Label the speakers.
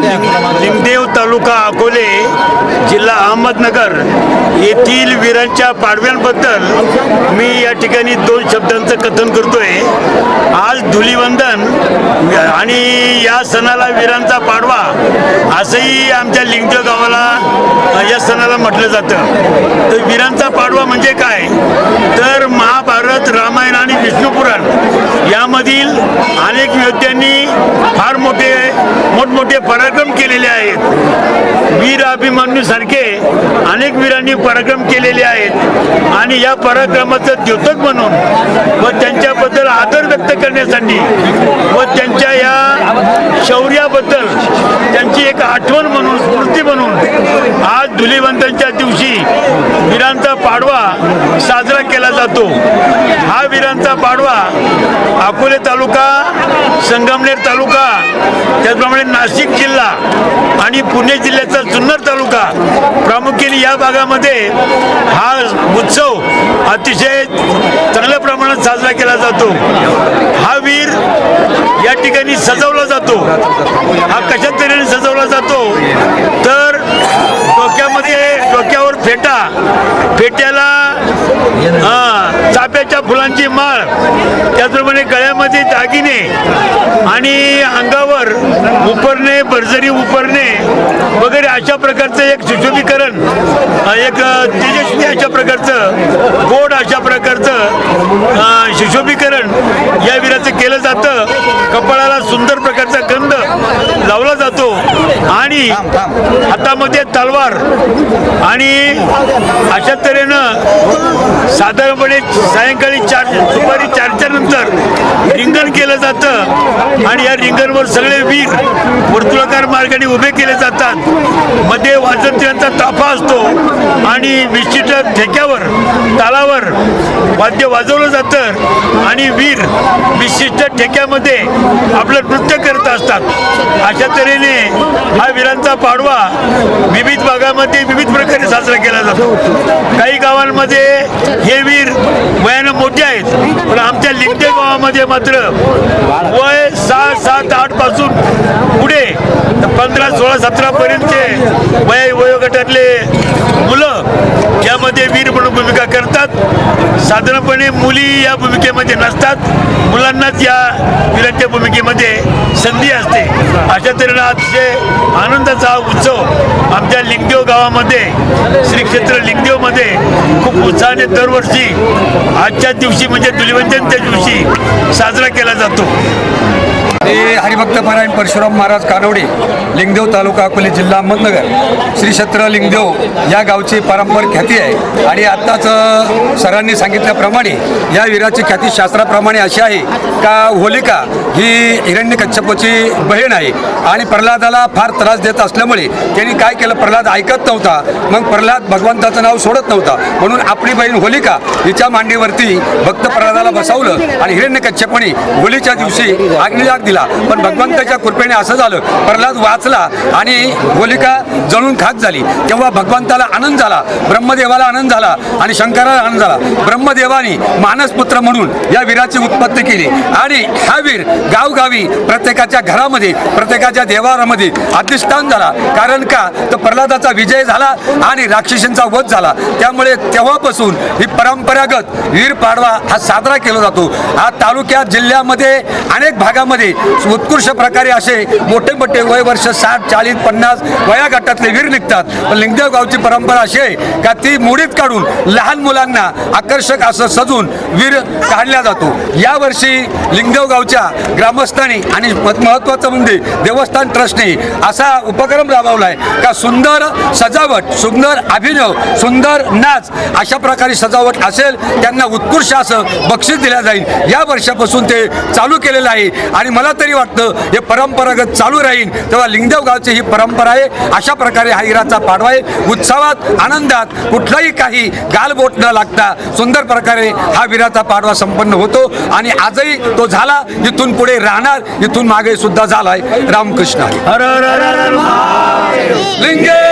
Speaker 1: निमदेव तालुका अकोले जिल्हा अहमदनगर येथील वीरांच्या पाडव्यांबद्दल मी या ठिकाणी दोन शब्दांचं कथन करतोय. आज धुलीवंदन आणि या सणाला वीरांचा पाडवा असंही आमच्या लिंगदेव गावाला या सणाला म्हटलं जातं. तर वीरांचा पाडवा म्हणजे काय? तर महाभा मधील अनेक योद्ध्यांनी फार मोठे मोठमोठे पराक्रम केलेले आहेत. वीर अभिमन्यू सारखे अनेक वीरांनी पराक्रम केलेले आहेत. आणि या पराक्रमाचं द्योतक म्हणून व त्यांच्याबद्दल आदर व्यक्त करण्यासाठी व त्यांच्या या शौर्याबद्दल त्यांची एक आठवण म्हणून स्मृती म्हणून आज धुलिवंतांच्या दिवशी वीरांचा पाडवा साजरा केला जातो. हा वीरांचा पाडवा अकोले तालुका संगमनेर तालुका त्याचप्रमाणे नाशिक जिल्हा आणि पुणे जिल्ह्याचा जुन्नर तालुका प्रामुख्याने या भागामध्ये हा उत्सव अतिशय चांगल्या प्रमाणात साजरा केला जातो. हा वीर या ठिकाणी सजवला जातो. हा कशा तऱ्हेने सजवला जातो? तर फेटा फेट्याला हा चाफ्याच्या फुलांची माळ त्याचप्रमाणे गळ्यामध्ये दागिने आणि अंगावर उपरणे भरजरी उपरणे वगैरे अशा प्रकारचं एक सुशोभीकरण एक तेजस्वी अशा प्रकारचं गोड अशा प्रकारचं सुशोभीकरण या वीराचं केलं जातं. कपाळाला सुंदर प्रकारचा गंध लावला जातो. आणि हातामध्ये तलवार आणि अशा तऱ्हेनं साधारणपणे सायंकाळी चार दुपारी चारच्या नंतर रिंगण केलं जातं. आणि या रिंगणवर सगळे वीर वर्तुळाकार मार्गाने उभे केले जातात. मध्ये वाजंत्र्यांचा ताफा असतो आणि विशिष्ट ठेक्यावर तालावर वाद्य वाजवलं जातं आणि वीर विशिष्ट ठेक्यामध्ये आपलं नृत्य करत असतात. अशा तऱ्हेने हा वीरांचा पाडवा विविध भागामध्ये विविध प्रकारे साजरा केला जातो. काही गावांमध्ये हे वीर वयानं मोठे आहेत पण आमच्या लिंगदेव गावामध्ये मात्र वय सहा सात आठपासून पुढे पंधरा सोळा सतरा पर्यंतचे वय वयोगटातले मुलं यामध्ये वीर म्हणून भूमिका करतात. साधारणपणे मुली या भूमिकेमध्ये नसतात. मुलांनाच या वीरांच्या भूमिकेमध्ये संधी असते. अशा तऱ्हेनं अतिशय आनंदाचा उत्सव आमच्या लिंगदेव गावामध्ये श्री क्षेत्र लिंगदेवमध्ये खूप उत्साहाने दरवर्षी आजच्या दिवशी म्हणजे धुलिवंजनच्या दिवशी साजरा केला जातो.
Speaker 2: मी हरिभक्त पारायण परशुराम महाराज कानवडे लिंगदेव तालुका अकोले जिल्हा अहमदनगर. श्री क्षेत्र लिंगदेव या गावची पारंपरिक ख्याती आहे. आणि आत्ताच सरांनी सांगितल्याप्रमाणे या वीराची ख्याती शास्त्राप्रमाणे अशी आहे का होलिका ही हिरण्य कच्छपची बहीण आहे. आणि प्रल्हादाला फार त्रास देत असल्यामुळे त्यांनी काय केलं प्रल्हाद ऐकत नव्हता. मग प्रल्हाद भगवंताचं नाव सोडत नव्हता. म्हणून आपली बहीण होलिका हिच्या मांडीवरती भक्त प्रल्हादाला बसवलं आणि हिरण्य कच्छपणी होलीच्या दिवशी अग्निदाग दिला. पण भगवंताच्या कृपेने असं झालं. प्रल्हाद वाचला आणि होलिका जळून खाक झाली. तेव्हा भगवंताला आनंद झाला ब्रह्मदेवाला आनंद झाला आणि शंकराला आनंद झाला. ब्रह्मदेवानी मानसपुत्र म्हणून या वीराची उत्पत्ती केली आणि हा वीर गावगावी प्रत्येकाच्या घरामध्ये प्रत्येकाच्या देवारामध्ये अधिष्ठान झाला. कारण का? तर प्रल्हादाचा विजय झाला आणि राक्षसींचा वध झाला. त्यामुळे तेव्हापासून ही परंपरागत वीर पाडवा हा साजरा केला जातो. हा तालुक्यात जिल्ह्यामध्ये अनेक भागामध्ये उत्कृष्ट प्रकारे असे मोठे मोठे वय वर्ष साठ चाळीस पन्नास वया गटातले वीर निघतात. पण लिंगदेव गावची परंपरा अशी आहे का ती मुडीत काढून लहान मुलांना आकर्षक असं सजून वीर काढला जातो. यावर्षी लिंगदेव गावच्या ग्रामस्थांनी आणि मत- महत्त्वाचं म्हणजे देवस्थान ट्रस्टने असा उपक्रम राबवला आहे का सुंदर सजावट सुंदर अभिनव सुंदर नाच अशा प्रकारे सजावट असेल त्यांना उत्कृष्ट असं बक्षीस दिलं जाईल. या वर्षापासून ते चालू केलेलं आहे. आणि मला तरी वाटतं हे परंपरागत चालू राहील तेव्हा लिंगदेव गावची ही परंपरा आहे. अशा प्रकारे हा हिराचा पाडवा आहे. उत्सवात आनंदात कुठलाही काही गालबोट न लागता सुंदर प्रकारे हा वीराचा पाडवा संपन्न होतो आणि आजही तो झाला. इथून पुढे राहणार इथून मागे सुद्धा झालाय. रामकृष्ण लिंगे!